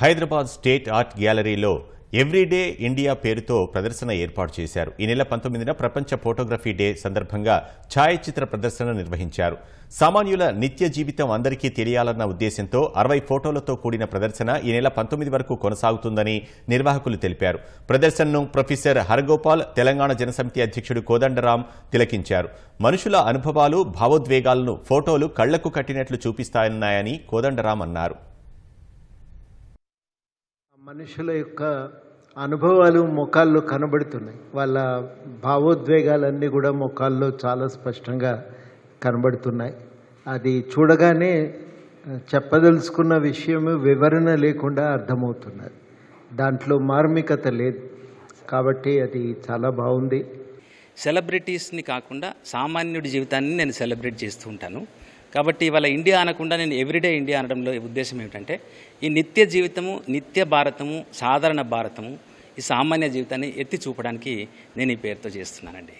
Hyderabad state art గ్యాలరీలో everyday India పేరుతో ప్రదర్శన ఏర్పాటు చేశారు. ఈ నెల పంతొమ్మిదిన ప్రపంచ ఫోటోగ్రఫీ డే సందర్భంగా ఛాయాచిత్ర ప్రదర్శన నిర్వహించారు. సామాన్యుల నిత్య జీవితం అందరికీ తెలియాలన్న ఉద్దేశంతో అరవై ఫోటోలతో కూడిన ప్రదర్శన ఈ నెల పంతొమ్మిది వరకు కొనసాగుతుందని నిర్వాహకులు తెలిపారు. ప్రదర్శనను ప్రొఫెసర్ హరగోపాల్ తెలంగాణ జనసమితి అధ్యక్షుడు కోదండరాం తిలకించారు. మనుషుల అనుభవాలు భావోద్వేగాలను ఫోటోలు కళ్ళకు కట్టినట్లు చూపిస్తాయన్నాయని కోదండరాం అన్నారు. మనుషుల యొక్క అనుభవాలు ముఖాల్లో కనబడుతున్నాయి. వాళ్ళ భావోద్వేగాలన్నీ కూడా ముఖాల్లో చాలా స్పష్టంగా కనబడుతున్నాయి. అది చూడగానే చెప్పదలుచుకున్న విషయం వివరణ లేకుండా అర్థమవుతున్నది. దాంట్లో మార్మికత లేదు. కాబట్టి అది చాలా బాగుంది. సెలబ్రిటీస్ని కాకుండా సామాన్యుడి జీవితాన్ని నేను సెలబ్రేట్ చేస్తూ ఉంటాను. కాబట్టి ఇవాళ ఇండియా అనకుండా నేను ఎవ్రీడే ఇండియా అనడంలో ఉద్దేశం ఏమిటంటే ఈ నిత్య జీవితము నిత్య భారతము సాధారణ భారతము ఈ సామాన్య జీవితాన్ని ఎత్తి చూపడానికి నేను ఈ పేరుతో చేస్తున్నానండి.